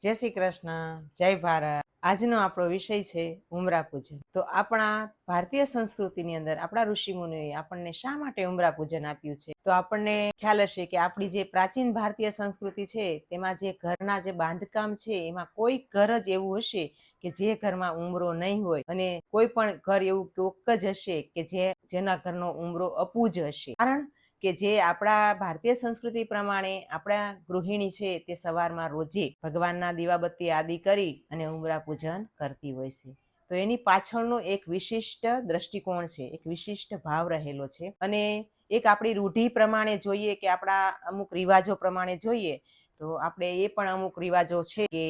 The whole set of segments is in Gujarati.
જય શ્રી કૃષ્ણ, જય ભારત. આજનો આપણો વિષય છે ઉમરા પૂજન. તો આપણા ભારતીય સંસ્કૃતિની અંદર, આપણા ઋષિ મુનિઓએ આપણને શા માટે ઉમરા પૂજન આપ્યું છે? તો આપણને ખ્યાલ હશે કે આપણી જે પ્રાચીન ભારતીય સંસ્કૃતિ છે, તેમાં જે ઘરના જે બાંધકામ છે, એમાં કોઈ ઘર જ એવું હશે કે જે ઘરમાં ઉમરો નહીં હોય અને કોઈ પણ ઘર એવું કોક જ હશે કે જે, જેના ઘરનો ઉમરો અપૂજ હશે. કારણ કે જે આપણા ભારતીય સંસ્કૃતિ પ્રમાણે આપણા ગૃહિણી છે તે સવારમાં રોજે ભગવાનના દીવાબત્તી આદિ કરી અને ઉમરા પૂજન કરતી હોય છે. તો એની પાછળનો એક વિશિષ્ટ દ્રષ્ટિકોણ છે, એક વિશિષ્ટ ભાવ રહેલો છે. અને એક આપણી રૂઢિ પ્રમાણે જોઈએ કે આપણા અમુક રિવાજો પ્રમાણે જોઈએ, તો આપણે એ પણ અમુક રિવાજો છે કે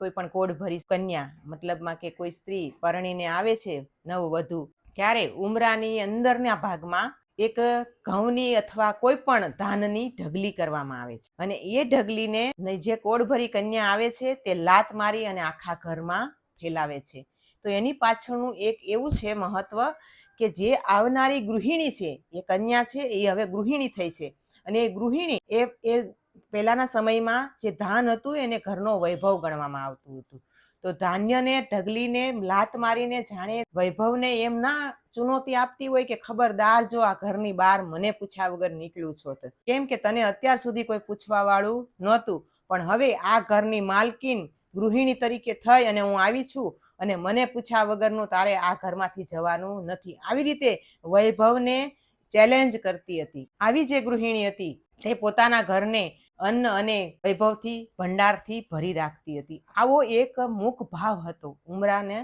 કોઈ પણ કોડ ભરી કન્યા, મતલબમાં કે કોઈ સ્ત્રી પરણીને આવે છે નવ વધુ, ત્યારે ઉમરાની અંદરના ભાગમાં એક ઘઉંની અથવા કોઈ પણ ધાનની ઢગલી કરવામાં આવે છે. અને એ ઢગલીને જે કોડભરી કન્યા આવે છે તે લાત મારી અને આખા ઘરમાં ફેલાવે છે. તો એની પાછળનું એક એવું છે મહત્વ કે જે આવનારી ગૃહિણી છે, એ કન્યા છે, એ હવે ગૃહિણી થઈ છે. અને એ ગૃહિણી એ એ પહેલાના સમયમાં જે ધાન હતું એને ઘરનો વૈભવ ગણવામાં આવતું હતું. તો ધાન્યને, ઢગલીને, લાત મારીને જાણે વૈભવને એમ ના ચુનૌતી આપતી હોય કે, ખબરદાર જો આ ઘરની બહાર મને પૂછ્યા વગર નીકળ્યું છો તો. કેમ કે તને અત્યાર સુધી કોઈ પૂછવા વાળું નહોતું. પણ હવે આ ઘરની માલકીન ગૃહિણી તરીકે થઈ અને હું આવી છું અને મને પૂછ્યા વગરનું તારે આ ઘરમાંથી જવાનું નથી. આવી રીતે વૈભવને ચેલેન્જ કરતી હતી. આવી જે ગૃહિણી હતી, તે પોતાના ઘરને અન્ન અને વૈભવથી, ભંડારથી ભરી રાખતી હતી. આવો એક મુખ ભાવ હતો ઉમરાને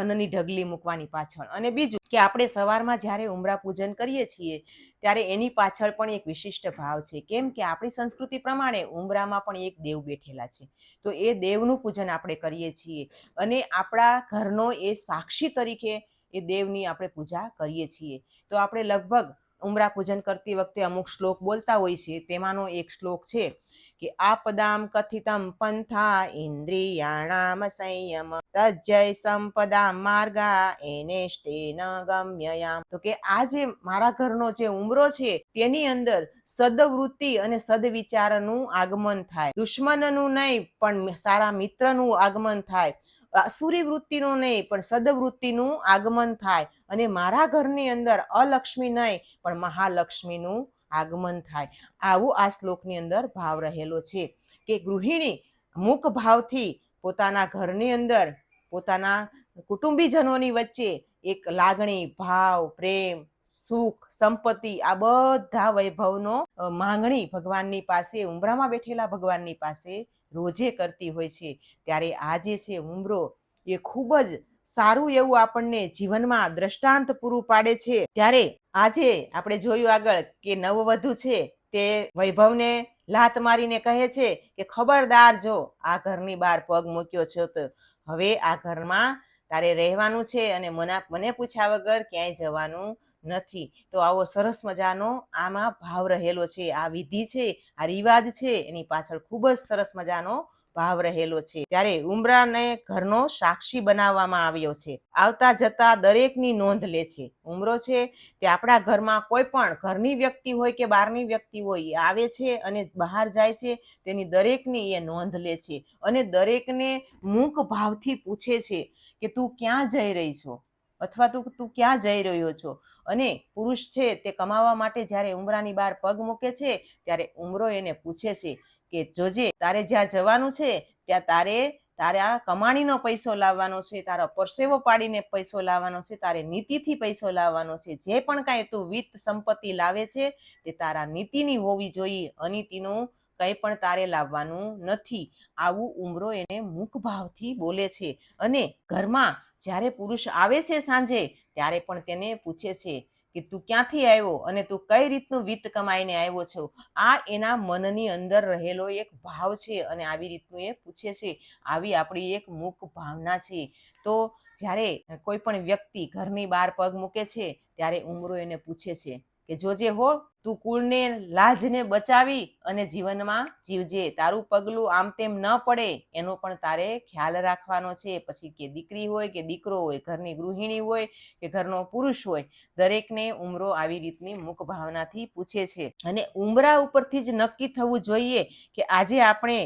અન્નની ઢગલી મૂકવાની પાછળ. અને બીજું કે આપણે સવારમાં જ્યારે ઉમરા પૂજન કરીએ છીએ, ત્યારે એની પાછળ પણ એક વિશિષ્ટ ભાવ છે. કેમ કે આપણી સંસ્કૃતિ પ્રમાણે ઉમરામાં પણ એક દેવ બેઠેલા છે. તો એ દેવનું પૂજન આપણે કરીએ છીએ. અને આપણા ઘરનો એ સાક્ષી તરીકે એ દેવની આપણે પૂજા કરીએ છીએ. તો આપણે લગભગ ઉમરા પૂજન કરતી વખતે અમુક શ્લોક બોલતા હોય છે, તેમાંનો એક શ્લોક છે કે, આપદામ કથિતમ પંથા ઇન્દ્રિયાણામ સંયમ તજય સંપદા માર્ગા, એને ન ગમ્યયામ. તો કે આ જે મારા ઘરનો જે ઉમરો છે, તેની અંદર સદવૃત્તિ અને સદવિચારનું આગમન થાય. દુશ્મનનું નહીં, પણ સારા મિત્રનું આગમન થાય. અસુરી વૃત્તિનું નહીં, પણ સદવૃત્તિનું આગમન થાય અને મારા ઘરની અંદર અલક્ષ્મી નહીં, પણ મહાલક્ષ્મીનું આગમન થાય. આવું આ શ્લોકની અંદર ભાવ રહેલો છે કે ગૃહિણી મુક ભાવથી પોતાના ઘરની અંદર, પોતાના કુટુંબીજનોની વચ્ચે એક લાગણી, ભાવ, પ્રેમ, સુખ, સંપત્તિ, આ બધા વૈભવનો માંગણી ભગવાનની પાસે ઉમરામાં બેઠેલા ભગવાનની પાસે રોજે કરતી હોય છે. ત્યારે આ જે છે ઉમરો, એ ખૂબ જ સારું એવું આપણને જીવનમાં દ્રષ્ટાંત પૂરું પાડે છે. ત્યારે આજે આપણે જોયું આગળ કે નવવધુ છે તે વૈભવને લાત મારીને કહે છે કે, ખબરદાર જો, આ ઘરની બહાર પગ મૂક્યો છો તો હવે આ ઘરમાં તારે રહેવાનું છે. અને મના, મને પૂછ્યા વગર ક્યાંય જવાનું નથી. તો આવો સરસ મજાનો આમાં ભાવ રહેલો છે, આ વિધિ છે, આ રિવાજ છે, એની પાછળ ખૂબ જ સરસ મજાનો ભાવ રહેલો છે. ત્યારે ઉમરાને ઘરનો સાક્ષી બનાવવામાં આવ્યો છે. આવતા જતા દરેકની નોંધ લે છે. ઉમરો છે તે આપણા ઘરમાં કોઈ પણ ઘરની વ્યક્તિ હોય કે બહારની વ્યક્તિ હોય, એ આવે છે અને બહાર જાય છે, તેની દરેકની એ નોંધ લે છે. અને દરેકને મૂક ભાવથી પૂછે છે કે તું ક્યાં જઈ રહી છો? અથવા તો, તું ક્યાં જઈ રહ્યો છો? અને પુરુષ છે તે કમાવા માટે જ્યારે ઉમરાની બહાર પગ મૂકે છે, ત્યારે ઉમરો એને પૂછે છે કે, જોજે, તારે જ્યાં જવાનું છે, ત્યાં તારે, તારા કમાણીનો પૈસો લાવવાનો છે, તારા પરસેવો પાડીને પૈસો લાવવાનો છે, તારે નીતિથી પૈસો લાવવાનો છે. જે પણ કાંઈ તું વિત્ત સંપત્તિ લાવે છે, તે તારા નીતિની હોવી જોઈએ. અનીતિનું કંઈ પણ તારે લાવવાનું નથી. આવું ઉમરો એને મુખભાવથી બોલે છે. અને ઘરમાં જ્યારે પુરુષ આવે છે સાંજે, ત્યારે પણ તેને પૂછે છે કે, તું ક્યાંથી આવ્યો અને તું કઈ રીતનું વિત્ત કમાઈને આવ્યો છો? આ એના મનની અંદર રહેલો એક ભાવ છે અને આવી રીતનું એ પૂછે છે. આવી આપણી એક મુખ ભાવના છે. તો જ્યારે કોઈ પણ વ્યક્તિ ઘરની બહાર પગ મૂકે છે, ત્યારે ઉમરો એને પૂછે છે કે જોજે હો, તું કુળને, લાજને બચાવી અને જીવનમાં જીવજે. તારું પગલું આમ તેમ ન પડે, એનો પણ તારે ખ્યાલ રાખવાનો છે. પછી કે દીકરી હોય, કે દીકરો હોય, ઘરની ગૃહિણી હોય, કે ઘરનો પુરુષ હોય, દરેકને ઉમરો આવી રીતની મુખ ભાવનાથી પૂછે છે. અને ઉમરા ઉપરથી જ નક્કી થવું જોઈએ કે આજે આપણે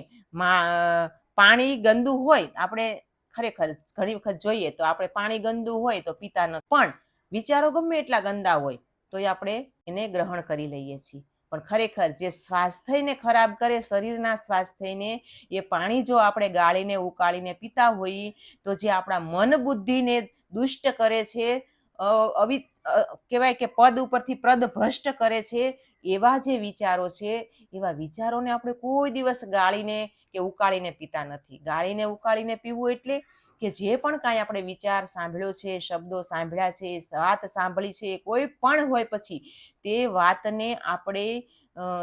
પાણી ગંદુ હોય, આપણે ખરેખર ઘણી વખત જોઈએ તો આપણે પાણી ગંદુ હોય તો પીતા ન, પણ વિચારો ગમે એટલા ગંદા હોય તોય આપણે એને ગ્રહણ કરી લઈએ છીએ. પણ ખરેખર જે સ્વાસ્થ્યને ખરાબ કરે, શરીરના સ્વાસ્થ્યને, એ પાણી જો આપણે ગાળીને, ઉકાળીને પીતા હોઈએ, તો જે આપણા મન બુદ્ધિને દુષ્ટ કરે છે અવિ કહેવાય કે પદ ઉપરથી પ્રદ ભ્રષ્ટ કરે છે, એવા જે વિચારો છે, એવા વિચારોને આપણે કોઈ દિવસ ગાળીને કે ઉકાળીને પીતા નથી. ગાળીને, ઉકાળીને પીવું એટલે કે જે પણ કાંઈ આપણે વિચાર સાંભળ્યો છે, શબ્દો સાંભળ્યા છે, વાત સાંભળી છે, કોઈ પણ હોય પછી તે વાતને આપણે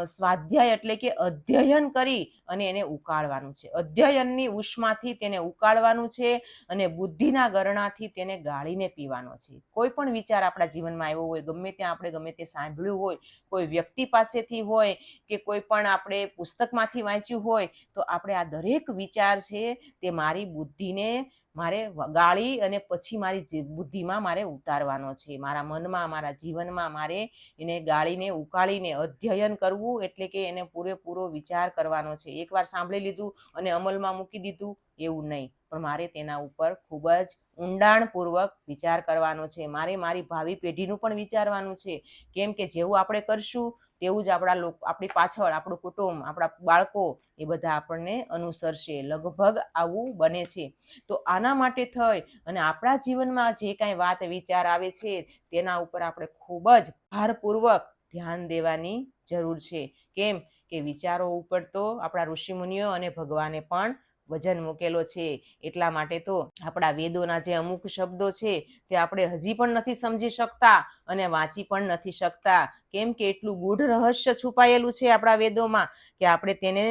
સ્વાધ્યાય એટલે કે અધ્યયન કરી અને એને ઉકાળવાનું છે. અધ્યયનની ઉષ્માથી તેને ઉકાળવાનું છે અને બુદ્ધિના ગરણાથી તેને ગાળીને પીવાનો છે. કોઈ પણ વિચાર આપણા જીવનમાં આવ્યો હોય, ગમે ત્યાં આપણે ગમે તે સાંભળ્યું હોય, કોઈ વ્યક્તિ પાસેથી હોય કે કોઈ પણ આપણે પુસ્તકમાંથી વાંચ્યું હોય, તો આપણે આ દરેક વિચાર છે તે મારી બુદ્ધિને મારે ગાળી અને પછી મારી બુદ્ધિમાં મારે ઉતારવાનો છે. મારા મનમાં, મારા જીવનમાં મારે એને ગાળીને, ઉકાળીને અધ્યયન કરવું એટલે કે એને પૂરેપૂરો વિચાર કરવાનો છે. એકવાર સાંભળી લીધું અને અમલમાં મૂકી દીધું એવું નહીં. પણ મારે તેના ઉપર ખૂબ જ ઊંડાણપૂર્વક વિચાર કરવાનો છે. મારે મારી ભાવિ પેઢીનું પણ વિચારવાનું છે. કેમ કે જેવું આપણે કરશું, તેવું જ આપણા લોકો, આપણી પાછળ, આપણું કુટુંબ, આપણા બાળકો એ બધા આપણને અનુસરશે. લગભગ આવું બને છે. તો આના માટે થઈ અને આપણા જીવનમાં જે કાંઈ વાત વિચાર આવે છે, તેના ઉપર આપણે ખૂબ જ ભારપૂર્વક ધ્યાન દેવાની જરૂર છે. કેમ કે વિચારો ઉપર તો આપણા ઋષિમુનિઓ અને ભગવાને પણ વજન મૂકેલો છે. એટલા માટે તો આપણા વેદોના જે અમુક શબ્દો છે તે આપણે હજી પણ નથી સમજી શકતા અને વાંચી પણ નથી શકતા. કેમ કે એટલું ગૂઢ રહસ્ય છુપાયેલું છે આપણા વેદોમાં કે આપણે તેને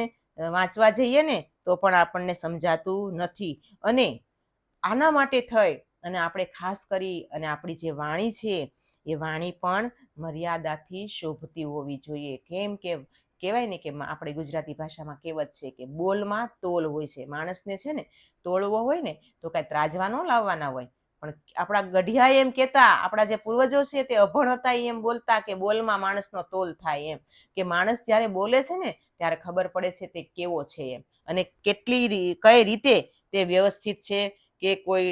વાંચવા જઈએ ને તો પણ આપણને સમજાતું નથી. અને આના માટે થઈ અને આપણે ખાસ કરી અને આપણી જે વાણી છે એ વાણી પણ મર્યાદાથી શોભતી હોવી જોઈએ. કેમ કે કહેવાય ને કે આપણે ગુજરાતી ભાષામાં કહેવત છે કે બોલમાં તોલ હોય છે. માણસને છે ને તોલવો હોય ને તો કાંઈ ત્રાજવા ન લાવવાના હોય. પણ આપણા ગઢિયા એમ કહેતા, આપણા જે પૂર્વજો છે તે અભણ હતા એમ બોલતા કે બોલમાં માણસનો તોલ થાય એમ. કે માણસ જ્યારે બોલે છે ને ત્યારે ખબર પડે છે તે કેવો છે એમ. અને કેટલી કઈ રીતે તે વ્યવસ્થિત છે કે કોઈ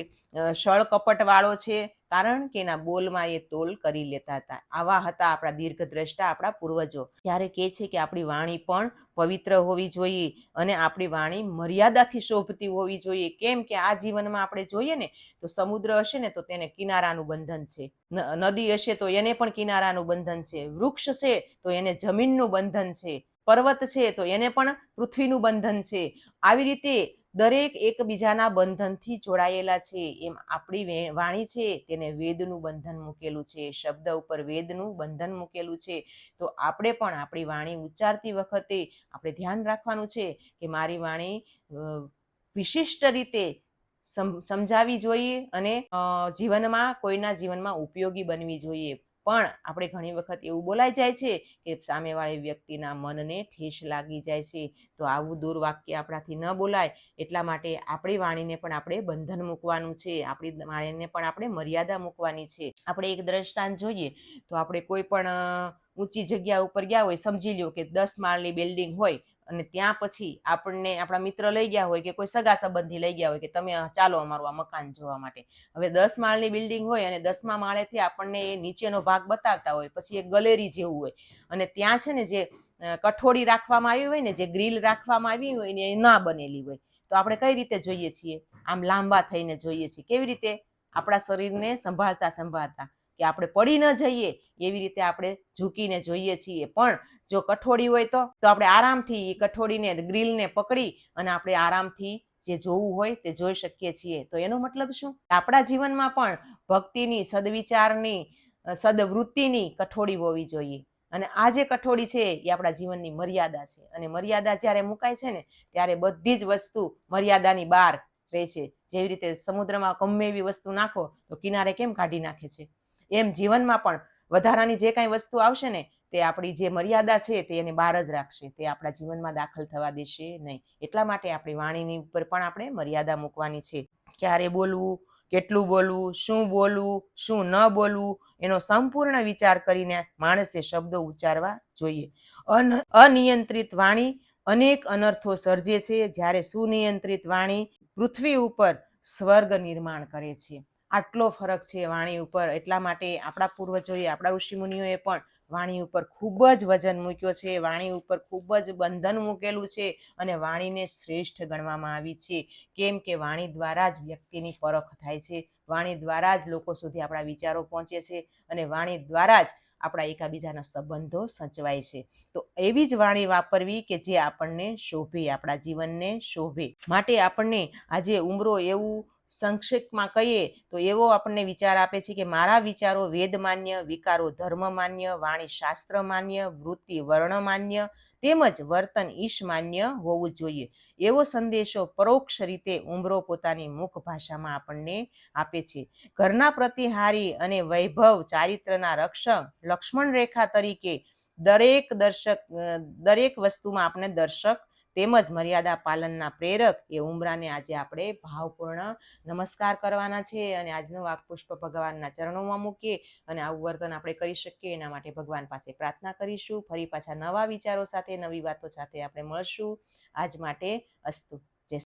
સળ કપટવાળો છે કારણ કે એના બોલમાં એ તોલ કરી લેતા હતા. આવા હતા આપણા દીર્ઘદ્રષ્ટા, આપણા પૂર્વજો. ત્યારે કહે છે કે આપણી વાણી પણ પવિત્ર હોવી જોઈએ અને આપણી વાણી મર્યાદાથી શોભતી હોવી જોઈએ. કેમ કે આ જીવનમાં આપણે જોઈએ ને, તો સમુદ્ર હશે ને, તો તેને કિનારાનું બંધન છે. નદી હશે તો એને પણ કિનારાનું બંધન છે. વૃક્ષ છે તો એને જમીનનું બંધન છે. પર્વત છે તો એને પણ પૃથ્વીનું બંધન છે. આવી રીતે દરેક એકબીજાના બંધનથી જોડાયેલા છે. એમ આપણી વાણી છે તેને વેદનું બંધન મૂકેલું છે. શબ્દ ઉપર વેદનું બંધન મૂકેલું છે. તો આપણે પણ આપણી વાણી ઉચ્ચારતી વખતે આપણે ધ્યાન રાખવાનું છે કે મારી વાણી વિશિષ્ટ રીતે સમ- સમજાવી જોઈએ અને જીવનમાં, કોઈના જીવનમાં ઉપયોગી બનવી જોઈએ. પણ આપણે ઘણી વખત એવું બોલાઈ જાય છે કે સામેવાળી વ્યક્તિના મનને ઠેસ લાગી જાય છે. તો આવું દુર્વાક્ય આપણાથી ન બોલાય. એટલા માટે આપણી વાણીને પણ આપણે બંધન મૂકવાનું છે. આપણી વાણીને પણ આપણે મર્યાદા મૂકવાની છે. આપણે એક દ્રષ્ટાંત જોઈએ તો આપણે કોઈ પણ ઊંચી જગ્યા ઉપર ગયા હોય, સમજી લ્યો કે દસ માળની બિલ્ડિંગ હોય અને ત્યાં પછી આપણને આપણા મિત્ર લઈ ગયા હોય કે કોઈ સગા સંબંધી લઈ ગયા હોય કે તમે ચાલો અમારું આ મકાન જોવા માટે. હવે દસ માળની બિલ્ડિંગ હોય અને દસમા માળેથી આપણને એ નીચેનો ભાગ બતાવતા હોય, પછી એક ગલેરી જેવું હોય. અને ત્યાં છે ને જે કઠોળી રાખવામાં આવી હોય ને, જે ગ્રીલ રાખવામાં આવી હોય ને, એ ના બનેલી હોય. તો આપણે કઈ રીતે જોઈએ છીએ? આમ લાંબા થઈને જોઈએ છીએ. કેવી રીતે? આપણા શરીરને સંભાળતા સંભાળતા. કે આપણે પડી ન જઈએ, એવી રીતે આપણે ઝૂકીને જોઈએ છીએ. પણ જો કઠોળી હોય તો તો આપણે આરામથી એ કઠોળીને, ગ્રીલને પકડી અને આપણે આરામથી જે જોવું હોય તે જોઈ શકીએ છીએ. તો એનો મતલબ શું? આપણા જીવનમાં પણ ભક્તિની, સદવિચારની સદવૃત્તિની કઠોળી હોવી જોઈએ. અને આ જે કઠોળી છે એ આપણા જીવનની મર્યાદા છે. અને મર્યાદા જ્યારે મુકાય છે ને, ત્યારે બધી જ વસ્તુ મર્યાદાની બહાર રહે છે. જેવી રીતે સમુદ્રમાં ગમે એવી વસ્તુ નાખો, તો કિનારે કેમ કાઢી નાખે છે? એમ જીવનમાં પણ વધારાની જે કાંઈ વસ્તુ આવશે ને, તે આપણી જે મર્યાદા છે તે એને બહાર જ રાખશે. તે આપણા જીવનમાં દાખલ થવા દેશે નહીં. એટલા માટે આપણી વાણીની ઉપર પણ આપણે મર્યાદા મૂકવાની છે. ક્યારે બોલવું, કેટલું બોલવું, શું બોલવું, શું ન બોલવું, એનો સંપૂર્ણ વિચાર કરીને માણસે શબ્દો ઉચ્ચારવા જોઈએ. અન, અનિયંત્રિત વાણી અનેક અનર્થો સર્જે છે જ્યારે સુનિયંત્રિત વાણી પૃથ્વી ઉપર સ્વર્ગ નિર્માણ કરે છે. આટલો ફરક છે વાણી ઉપર. એટલા માટે આપણા પૂર્વજોએ, આપણા ઋષિમુનિઓએ પણ વાણી ઉપર ખૂબ જ વજન મૂક્યો છે. વાણી ઉપર ખૂબ જ બંધન મૂકેલું છે અને વાણીને શ્રેષ્ઠ ગણવામાં આવી છે. કેમ કે વાણી દ્વારા જ વ્યક્તિની પરખ થાય છે. વાણી દ્વારા જ લોકો સુધી આપણા વિચારો પહોંચે છે અને વાણી દ્વારા જ આપણા એકાબીજાના સંબંધો સચવાય છે. તો એવી જ વાણી વાપરવી કે જે આપણને શોભે, આપણા જીવનને શોભે. માટે આપણને આજે ઉમરો એવું સંક્ષેપમાં કહીએ તો એવો આપણને વિચાર આપે છે કે મારા વિચારો વેદ માન્ય, વિકારો ધર્મ માન્ય, વાણી શાસ્ત્ર માન્ય, વૃત્તિ વર્ણ માન્ય, તેમજ વર્તન ઈશ માન્ય હોવું જોઈએ. એવો સંદેશો પરોક્ષ રીતે ઉમરો પોતાની મુખ ભાષામાં આપણને આપે છે. ઘરના પ્રતિહારી અને વૈભવ ચારિત્રના રક્ષક લક્ષ્મણ રેખા તરીકે દરેક દર્શક દરેક વસ્તુમાં આપણે દર્શક તેમજ મર્યાદા પાલનના પ્રેરક એ ઉમરાને આજે આપણે ભાવપૂર્ણ નમસ્કાર કરવાના છે અને આજનું વાકપુષ્પ ભગવાનના ચરણોમાં મૂકીએ અને આવું વર્તન આપણે કરી શકીએ. એના માટે ભગવાન પાસે પ્રાર્થના કરીશું. ફરી પાછા નવા વિચારો સાથે, નવી વાતો સાથે આપણે મળશું. આજ માટે અસ્તુ.